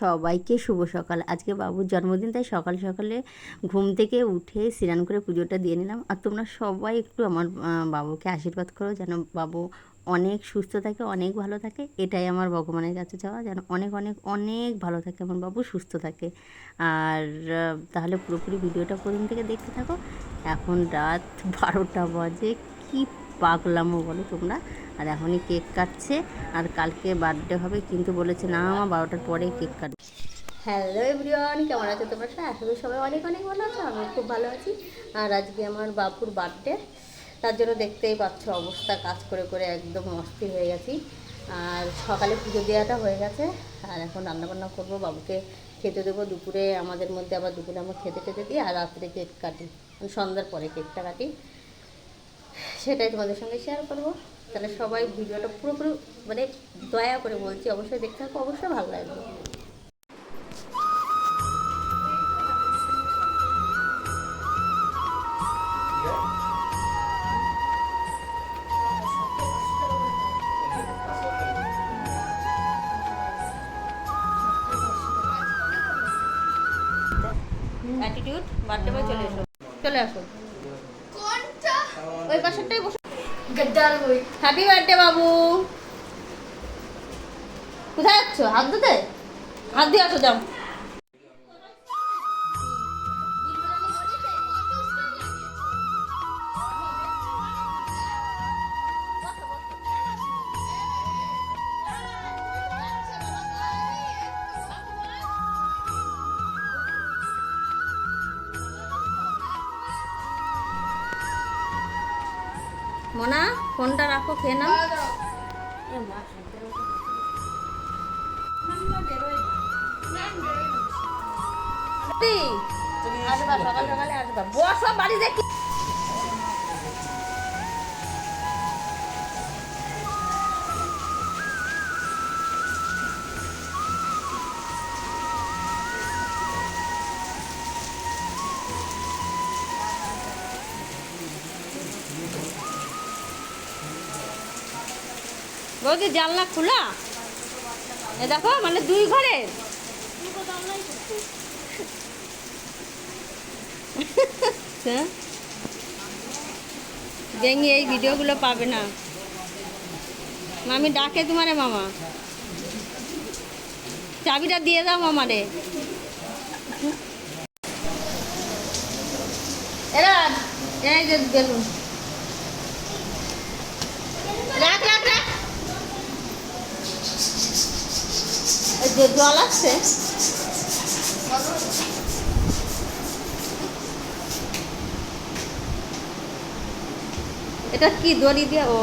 সবাইকে শুভ সকাল। আজকে বাবুর জন্মদিন, তাই সকাল সকালে ঘুম থেকে উঠে স্নান করে পুজোটা দিয়ে নিলাম। আর তোমরা সবাই একটু আমার বাবুকে আশীর্বাদ করো যেন বাবু অনেক সুস্থ থাকে, অনেক ভালো থাকে। এটাই আমার ভগবানের কাছে চাওয়া, যেন অনেক অনেক অনেক ভালো থাকে আমার বাবু সুস্থ থাকে। আর তাহলে পুরোপুরি ভিডিওটা প্রথম থেকে দেখতে থাকো। এখন রাত বারোটা বাজে। কি পাগলামো বলো তোমরা। আর এখনই কেক কাটছে, আর কালকে বার্থডে হবে কিন্তু বলেছে, না আমার বারোটার পরে কেক কাটবে। হ্যালো এভরিওয়ান কেমন আছো তোমরা? আশা করি সবাই অনেক অনেক ভালো আছো আমি খুব ভালো আছি। আর আজকে আমার বাপুর বার্থডে তার জন্য দেখতেই পাচ্ছ অবস্থা, কাজ করে করে একদম অস্থির হয়ে গেছি। আর সকালে পুজো দেওয়াটা হয়ে গেছে, আর এখন রান্নাবান্না করব, বাবুকে খেতে দেবো দুপুরে, আমাদের মধ্যে আবার দুপুরে আমরা খেতে টেতে দিই, আর রাত্রে কেক কাটি মানে সন্ধ্যার পরে কেকটা কাটি। সেটাই তোমাদের সঙ্গে শেয়ার করব। তাহলে সবাই ভিডিওটা পুরোপুরি মানে দয়া করে বলছি, অবশ্যই দেখতে থাকো, অবশ্যই ভালো লাগবে। অ্যাটিটিউড বার্থডে চলে এসো। চলে আসো। হ্যাপি বার্থডে বাবু। কোথায় যাচ্ছ? হাত ধুতে? হাত দিয়ে আসো যাও। 걔는? 이게 뭐야? 아줌마 저걸 저걸 아줌마 모아서 말이 새끼 বৌদি, জানলা খোলা? এ দেখো মানে দুই ঘরে। দেখি এই ভিডিওগুলো পাবে না। মামি ডাকে তোমারে, মামা। চাবিটা দিয়ে দাও মামারে। এরা এই যে বেলুন জল আসছে। এটা কি দড়ি দিয়ে? ও।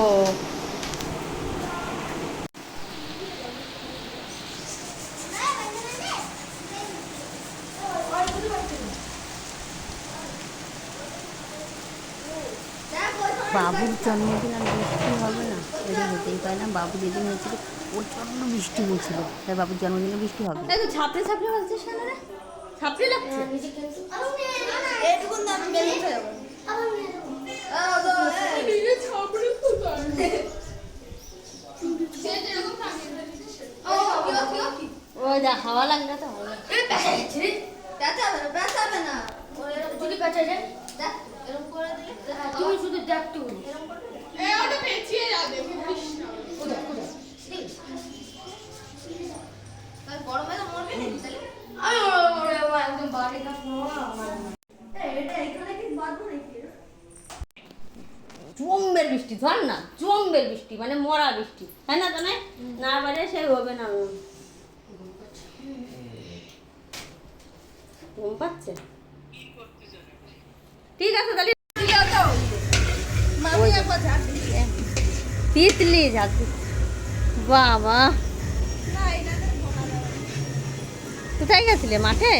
বাবুর জন্মদিন আর বৃষ্টি হবে না, এটা হতেই পারে না, বাবু যেদিন হয়েছিল প্রচণ্ড বৃষ্টি হয়েছিল। তাই বাবুর জন্মদিনে বৃষ্টি হবে। এই তো ছাপড়ে ছাপড়ে বলছিস কেন রে। ছাপড়ে লাগছে? এইটুকুন দাম বেলুন হয়ে যাবে। ওই যা হাওয়া লাগবে তো হাওয়া লাগবে। তুমি শুধু দেখ তুই গরমে তো মরবে না তাহলে একদম বাড়ি কাজ এটা এখানে কি বাঁধবো নাকি চুম্বের বৃষ্টি ধর না চুম্বের বৃষ্টি মানে মরা বৃষ্টি। তাই না তাই না বারে সে হবে না ঘুম পাচ্ছে? ঠিক আছে তাহলে তিতলি যাচ্ছি বাবা। কোথায় গেছিলে মাঠে?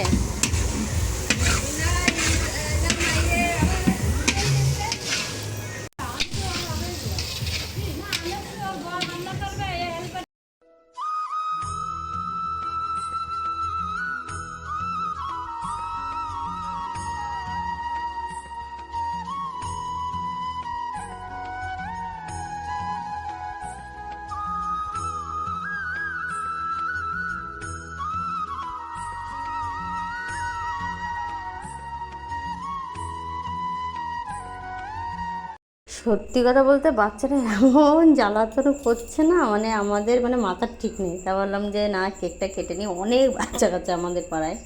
সত্যি কথা বলতে বাচ্চারা এমন জ্বালাতন করছে না মানে আমাদের মানে মাথার ঠিক নেই। তা বললাম যে, না, কেকটা কেটে নিই। অনেক বাচ্চা কাচ্চা আমাদের পাড়ায়।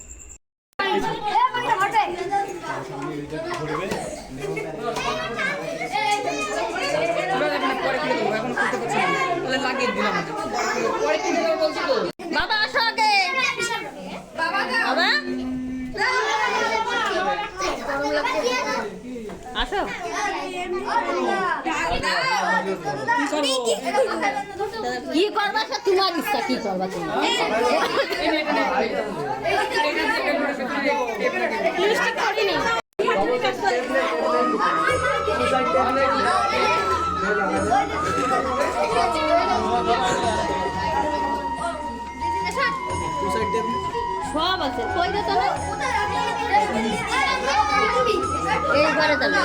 বাবা আসো আসো কি করবা সে? তোমার ইচ্ছা কি করবা তুমি? সব আছে। কই রে তাহলে এই ঘরে তাহলে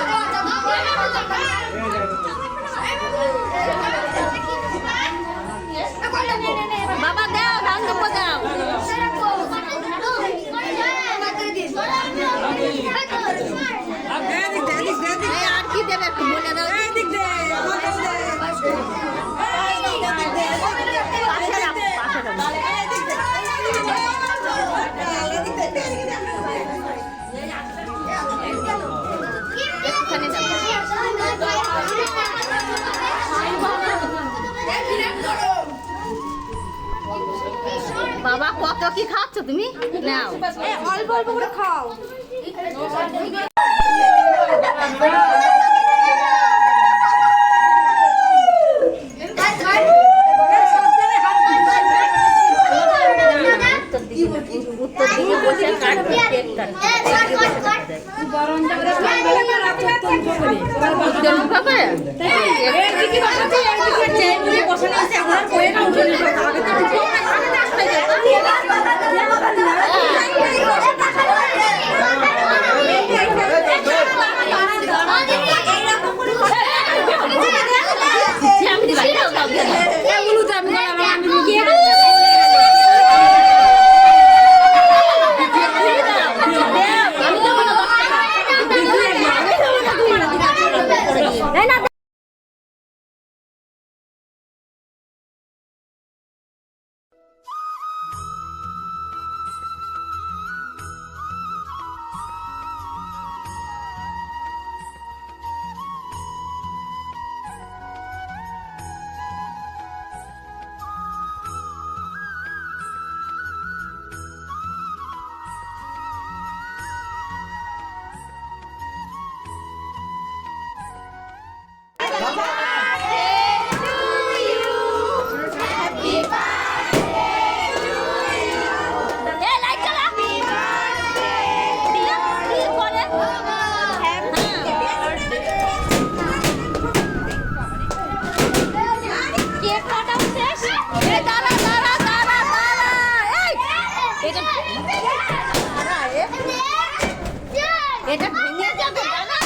দাও। বাবা কত কি খাচ্ছ তুমি? নাও। অল্প অল্প করে খাও। এটা দাঁড়া, এ। এটা ভেঙে যাবে দাঁড়া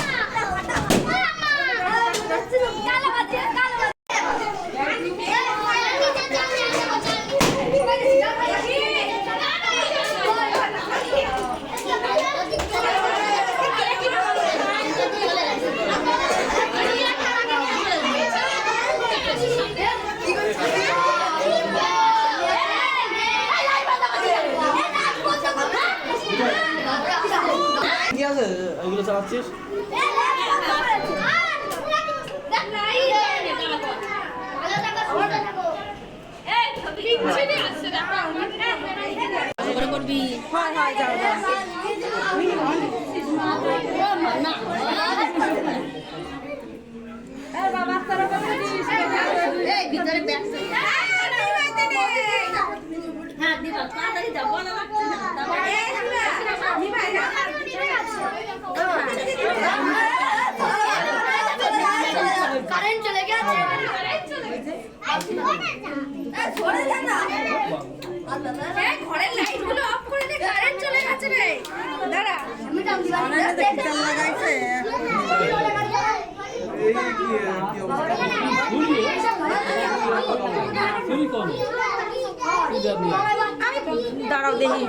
কি আছে ওইগুলো চালাচ্ছিস? এই ভিতরে ব্যাগ কারেন্ট চলে গেছে ঘরের লাইটগুলো অফ করে দে কারেন্ট চলে গেছে রে দাঁড়া দাঁড়াও দেখি।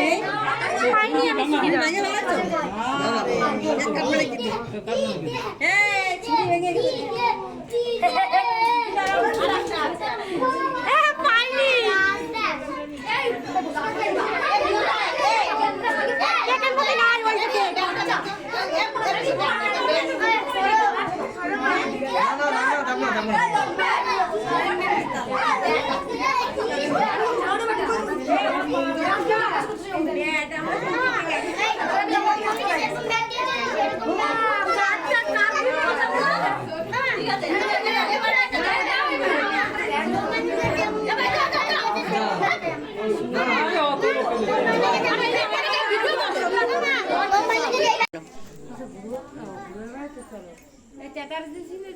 এই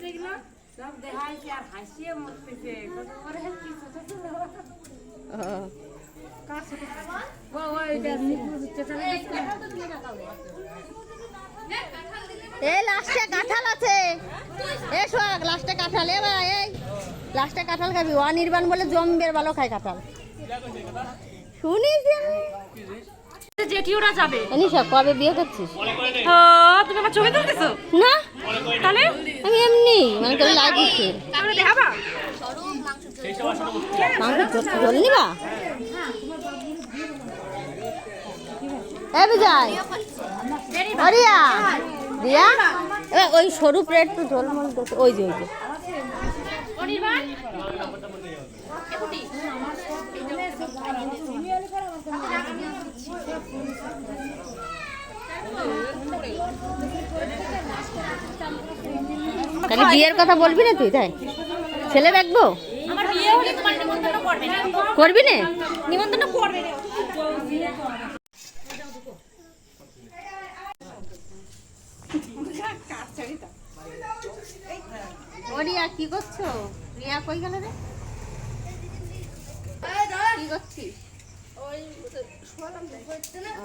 যেগুলো সব দেখাইছে আর হাসিয়ে মরতেছে কত করে কি ছোট ছোট ও ও এটা এই লাস্টে কাঁঠাল আছে। এ সোহাগ লাস্টে কাঁঠাল। এ ভাই এই। লাস্টে কাঁঠাল খাবি। অনির্বাণ বলে জম্বের ভালো খায় কাঁঠাল। শুনিস জেঠিওরা যাবে। এনিশা কবে বিয়ে করছিস? ও তুমি আমার ছবি তুলতেছো না। তাহলে? আমি এমনি মানে তোর লাইক দিচ্ছি দেখাবা? মাংস ঝোল নিবা? এ বিজয় অরিয়া দিয়া এবার ওই সরু প্লেট তো ঝোল মল ওই যে ওই যে। তাহলে বিয়ের কথা বলবি না তুই? তাই? ছেলে দেখব? করবে না। করবি না? নিমন্ত্রণ করবে না। ওরিয়া কি করছ? রিয়া কই গেল রে? কি করছিস? ও।